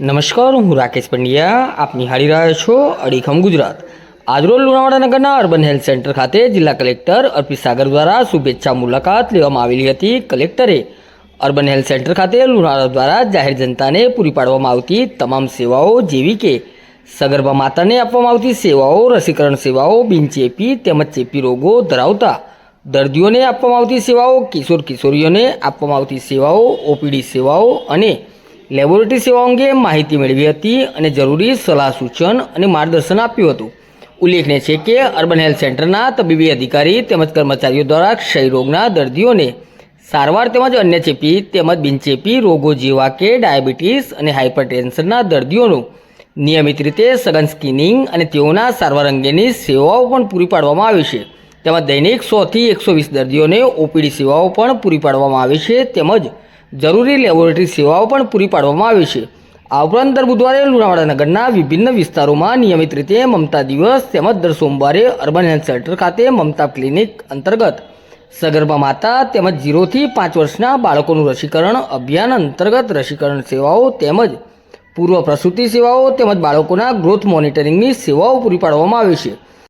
નમસ્કાર, હું રાકેશ પંડ્યા. આપ નિહાળી રહ્યા છો અડીખમ ગુજરાત. આજરોજ લુણાવાડા નગરના અર્બન હેલ્થ સેન્ટર ખાતે જિલ્લા કલેક્ટર અર્પિત સાગર દ્વારા શુભેચ્છા મુલાકાત લેવામાં આવેલી હતી. કલેક્ટરે અર્બન હેલ્થ સેન્ટર ખાતે લુણાવાડા દ્વારા જાહેર જનતાને પૂરી પાડવામાં આવતી તમામ સેવાઓ જેવી કે સગર્ભા માતાને આપવામાં આવતી સેવાઓ, રસીકરણ સેવાઓ બિનચેપી તેમજ ચેપી રોગો ધરાવતા દર્દીઓને આપવામાં આવતી સેવાઓ, કિશોર કિશોરીઓને આપવામાં આવતી સેવાઓ, ઓપીડી સેવાઓ અને લેબોરેટરી સેવાઓ અંગે માહિતી મેળવી હતી અને જરૂરી સલાહ સૂચન અને માર્ગદર્શન આપ્યું હતું. ઉલ્લેખનીય છે કે અર્બન હેલ્થ સેન્ટરના તબીબી અધિકારી તેમજ કર્મચારીઓ દ્વારા ક્ષય રોગના દર્દીઓને સારવાર તેમજ અન્ય ચેપી તેમજ બિનચેપી રોગો જેવા કે ડાયાબિટીસ અને હાઇપરટેન્શનના દર્દીઓનું નિયમિત રીતે સઘન સ્કિનિંગ અને તેઓના સારવાર અંગેની સેવાઓ પણ પૂરી પાડવામાં આવે છે. તેમજ દૈનિક સોથી એકસો વીસ દર્દીઓને ઓપીડી સેવાઓ પણ પૂરી પાડવામાં આવે છે તેમજ જરૂરી લેબોરેટરી સેવાઓ પણ પૂરી પાડવામાં આવે છે. આ ઉપરાંત દર બુધવારે લુણાવાડા નગરના વિભિન્ન વિસ્તારોમાં નિયમિત રીતે મમતા દિવસ તેમજ દર સોમવારે અર્બન હેલ્થ સેન્ટર ખાતે મમતા ક્લિનિક અંતર્ગત. સગર્ભા માતા તેમજ ઝીરોથી પાંચ વર્ષના બાળકોનું રસીકરણ અભિયાન અંતર્ગત રસીકરણ સેવાઓ તેમજ પૂર્વ પ્રસૂતિ સેવાઓ તેમજ બાળકોના ગ્રોથ મોનિટરિંગની સેવાઓ પૂરી પાડવામાં આવે છે.